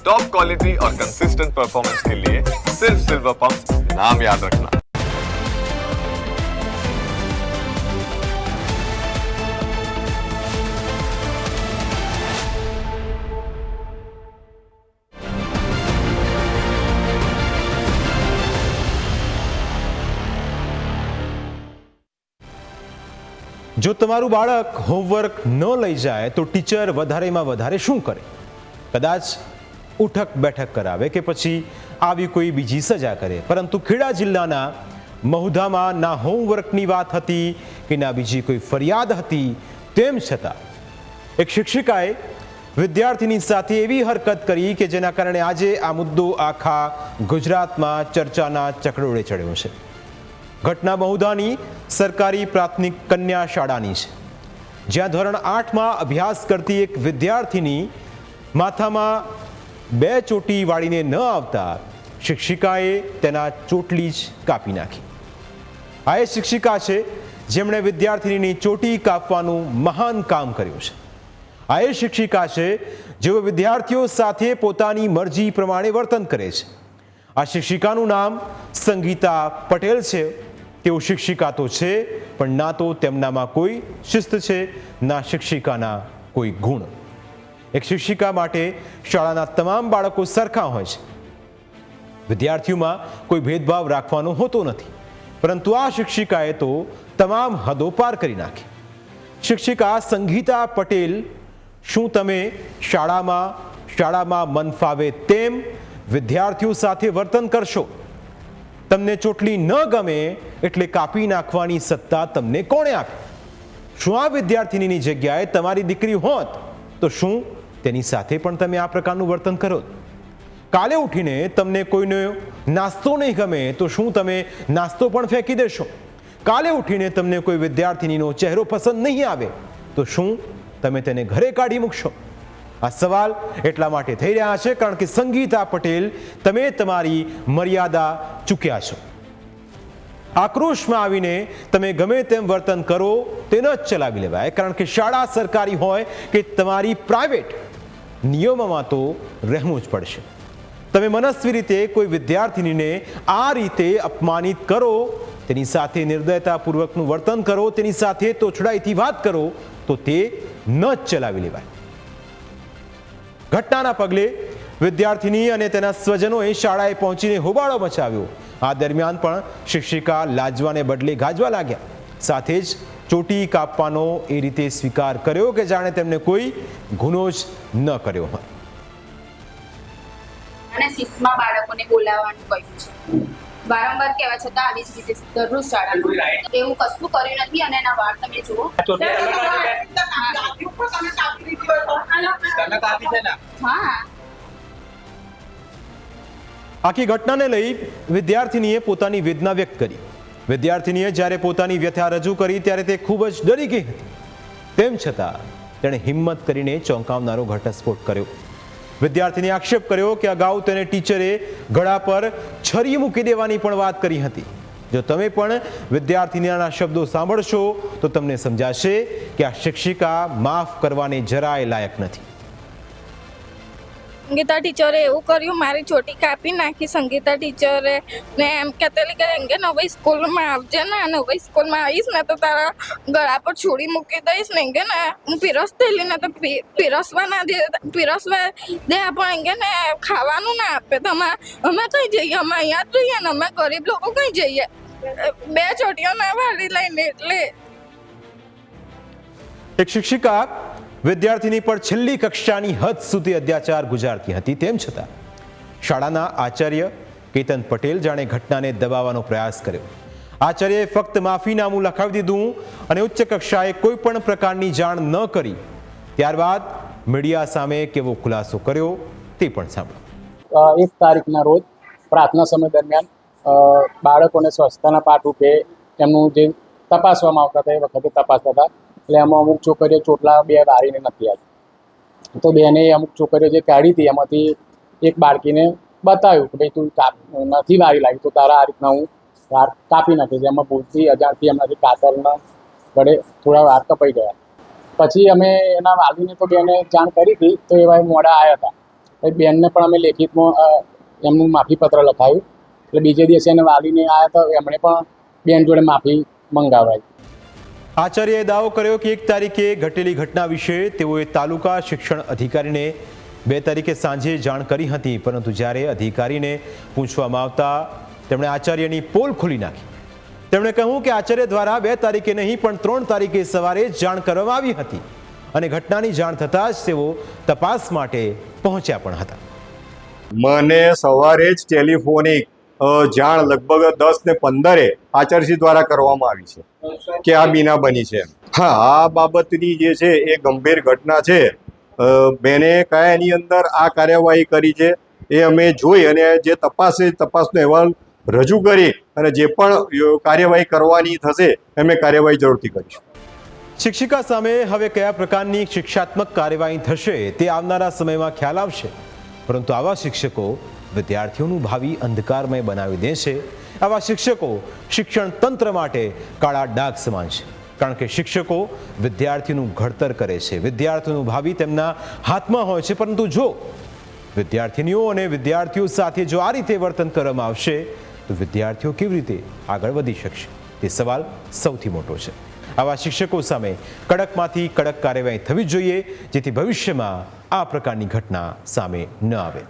Top quality और consistent performance के लिए सिर्फ सिल्वर पंप नाम याद रखना જો તમારું બાળક હોમવર્ક ન લઈ જાય તો ટીચર વધારેમાં વધારે શું કરે કદાચ ઉઠક બેઠક કરાવે કે પછી આવી કોઈ બીજી સજા કરે. પરંતુ ખેડા જિલ્લાના મહુધામાં ના હોમવર્કની વાત હતી કે ના બીજી કોઈ ફરિયાદ હતી તેમ છતાં એક શિક્ષિકાએ વિદ્યાર્થીની સાથે એવી હરકત કરી કે જેના કારણે આજે આ મુદ્દો આખા ગુજરાતમાં ચર્ચાના ચકડોળે ચડ્યો છે. ઘટના બહુદાની સરકારી પ્રાથમિક કન્યા શાળાની છે. જ્યાં ધોરણ આઠમાં અભ્યાસ કરતી એક વિદ્યાર્થીની માથામાં બે ચોટી વાળીને ન આવતા શિક્ષિકાએ તેના ચોટલી જ કાપી નાખી. આ એ શિક્ષિકા છે, જેમણે વિદ્યાર્થીની ચોટી કાપવાનું મહાન કામ કર્યું છે. આ એ શિક્ષિકા છે, જેઓ વિદ્યાર્થીઓ સાથે પોતાની મરજી પ્રમાણે વર્તન કરે છે. આ શિક્ષિકાનું નામ સંગીતા પટેલ છે. તેઓ શિક્ષિકા તો છે, પણ ના તો તેમનામાં કોઈ શિસ્ત છે, ના શિક્ષિકાના કોઈ ગુણ. એક શિક્ષિકા માટે શાળાના તમામ બાળકો સરખા હોય છે. વિદ્યાર્થીઓમાં કોઈ ભેદભાવ રાખવાનો હોતો નથી. પરંતુ આ શિક્ષિકાએ તો તમામ હદો પાર કરી નાખી. શિક્ષિકા સંગીતા પટેલ, શું તમે શાળામાં શાળામાં મન ફાવે તેમ વિદ્યાર્થીઓ સાથે વર્તન કરશો? તમને ચોટલી ન ગમે એટલે કાપી નાખવાની સત્તા તમને કોણે આપી? શું આ વિદ્યાર્થીનીની જગ્યાએ તમારી દીકરી હોત તો શું તેની સાથે પણ તમે આ પ્રકારનું વર્તન કરો. કાલે ઉઠીને તમને કોઈનો નાસ્તો નહીં ગમે તો શું તમે નાસ્તો પણ ફેંકી દેશો. કાલે ઉઠીને તમને કોઈ વિદ્યાર્થીનીનો ચહેરો પસંદ નહીં આવે તો શું તમે તેને ઘરે કાઢી મૂકશો? આ સવાલ એટલા માટે થઈ રહ્યા છે કારણ કે સંગીતા પટેલ તમે તમારી મર્યાદા ચૂક્યા છો. આક્રોશમાં આવીને તમે ગમે તેમ વર્તન કરો તે ન જ ચલાવી લેવાય. કારણ કે શાળા સરકારી હોય કે તમારી પ્રાઇવેટ નિયમોમાં તો રહેવું જ પડશે. તમે મનસ્વી રીતે કોઈ વિદ્યાર્થીનીને આ રીતે અપમાનિત કરો, તેની સાથે નિર્દયતાપૂર્વકનું વર્તન કરો, તેની સાથે તોછડાઈથી વાત કરો, તો તે ન જ ચલાવી લેવાય. ઘટનાના પગલે વિદ્યાર્થીની અને તેના સ્વજનોએ શાળાએ પહોંચીને હોબાળો મચાવ્યો. આ દરમિયાન પણ શિક્ષિકા લાજવાને બદલે ગાજવા લાગ્યા. સાથે જ ચોટી કાપવાનો એ રીતે સ્વીકાર કર્યો કે જાણે તેમને કોઈ ગુનો જ ન કર્યો હોય. અને શિસ્તમાં બાળકોને બોલાવવાનું કહ્યું છે. વારંવાર કહેવા છતાં આવી જ રીતે દરરોજ શાળામાં. એવું કશું કર્યું નથી અને એના વાળ તમે જુઓ. તમે કાપી છે ને? હા. આખી ઘટનાને લઈ વિદ્યાર્થીનીએ પોતાની વેદના વ્યક્ત કરી. વિદ્યાર્થીનીએ જ્યારે પોતાની વ્યથા રજૂ કરી ત્યારે તે ખૂબ જ ડરી ગઈ હતી. તેમ છતાં, તેણે હિંમત કરીને ચોંકાવનારો ઘટસ્ફોટ કર્યો. વિદ્યાર્થીને આક્ષેપ કર્યો કે અગાઉ તેને ટીચરે ગળા પર છરી મૂકી દેવાની પણ વાત કરી હતી. જો તમે પણ વિદ્યાર્થીનીના શબ્દો સાંભળશો, તો તમને સમજાશે કે આ શિક્ષિકા માફ કરવાને જરાય લાયક નથી. સંગીતા ટીચરે એવું કર્યું, મારી ચોટી કાપી નાખી સંગીતા ટીચરે ને એમ કહેતેલી કે એમ કે નવી સ્કૂલમાં આવજે ને નવી સ્કૂલમાં આવીશ ને તો તારા ગળા પર છોડી મૂકી દઈશ ને કે ને હું પીરસ થયેલી ને તો પીરસવા ના દે, પીરસવા દે, પણ એમ ને ખાવાનું ના આપે. તો અમે અમે કઈ જઈએ? અમે અહીંયા જ રહીએ ને, અમે ગરીબ લોકો કઈ જઈએ? બે ચોટીઓ ના વાળી લઈને એટલે એક શિક્ષિકા વિદ્યાર્થીની પર છેલ્લી કક્ષાની હદ સુધી અત્યાચાર ગુજારતી હતી, તેમ છતાં શાળાના આચાર્ય કેતન પટેલ જાણે ઘટનાને દબાવવાનો પ્રયાસ કર્યો. આચાર્યએ ફક્ત માફીનામું લખાવી દીધું અને ઉચ્ચ કક્ષાએ કોઈ પણ પ્રકારની જાણ ન કરી. ત્યારબાદ મીડિયા સામે કેવો ખુલાસો કર્યો, તે પણ સાંભળો. એક તારીખના રોજ પ્રાર્થના સમય દરમિયાન બાળકોને સ્વચ્છતાના પાઠરૂપે એમનું જે તપાસવામાં આવતા હતા, એ વખતે તપાસતા હતા. એટલે એમાં અમુક છોકરીઓ ચોટલા બે વાળીને નથી આવી. તો બેને અમુક છોકરીઓ જે કાઢી હતી, એમાંથી એક બાળકીને બતાવ્યું કે ભાઈ તું કાપ, નથી વાળી લાગી, તો તારા આ રીતના હું વાર કાપી નાખીશ. એમાં ભૂલથી, અજાણથી એમનાથી કાતરના વડે થોડા વાર કપાઈ ગયા. પછી અમે એના વાલીને તો બેને જાણ કરી હતી, તો એવા મોડા આવ્યા હતા. બેનને પણ અમે લેખિતમાં એમનું માફીપત્ર લખાયું. એટલે બીજે દિવસે એને વાલીને આવ્યા તો એમણે પણ બેન જોડે માફી મંગાવાઈ. આચાર્યએ દાવો કર્યો કે એક તારીખે ઘટેલી ઘટના વિશે તેઓએ તાલુકા શિક્ષણ અધિકારીને બે તારીખે સાંજે જાણ કરી હતી, પરંતુ જ્યારે અધિકારીને પૂછવામાં આવતા તેમણે આચાર્યની પોલ ખોલી નાખી. તેમણે કહ્યું કે આચાર્ય દ્વારા બે તારીખે નહીં, પણ ત્રણ તારીખે સવારે જાણ કરવામાં આવી હતી અને ઘટનાની જાણ થતાં જ તેઓ તપાસ માટે પહોંચ્યા પણ હતા. મને સવારે જ ટેલિફોનિક જાણ લગભગ દસ ને પંદરે આચાર્યશ્રી દ્વારા કરવામાં આવી છે કે આ બીના બની છે. હા, આ બાબતની જે છે એ ગંભીર ઘટના છે. બેને કયા એની અંદર આ કાર્યવાહી કરી છે એ અમે જોઈ અને જે તપાસ છે તપાસનો અહેવાલ રજૂ કરી અને જે પણ કાર્યવાહી કરવાની થશે અમે કાર્યવાહી જરૂરથી કરીશું. શિક્ષિકા સામે હવે કયા પ્રકારની શિક્ષાત્મક કાર્યવાહી થશે તે આવનારા સમયમાં ખ્યાલ આવશે. પરંતુ આવા શિક્ષકો વિદ્યાર્થીઓનું ભાવિ અંધકારમય બનાવી દે છે આવા શિક્ષકો શિક્ષણ તંત્ર માટે કાળા ડાઘ સમાન છે કારણ કે શિક્ષકો વિદ્યાર્થીનું ઘડતર કરે છે. વિદ્યાર્થીઓનું ભાવિ તેમના હાથમાં હોય છે. પરંતુ જો વિદ્યાર્થીનીઓ અને વિદ્યાર્થીઓ સાથે જો આ રીતે વર્તન કરવામાં આવશે, તો વિદ્યાર્થીઓ કેવી રીતે આગળ વધી શકશે? તે સવાલ સૌથી મોટો છે. આવા શિક્ષકો સામે કડકમાંથી કડક કાર્યવાહી થવી જોઈએ, જેથી ભવિષ્યમાં આ પ્રકારની ઘટના સામે ન આવે.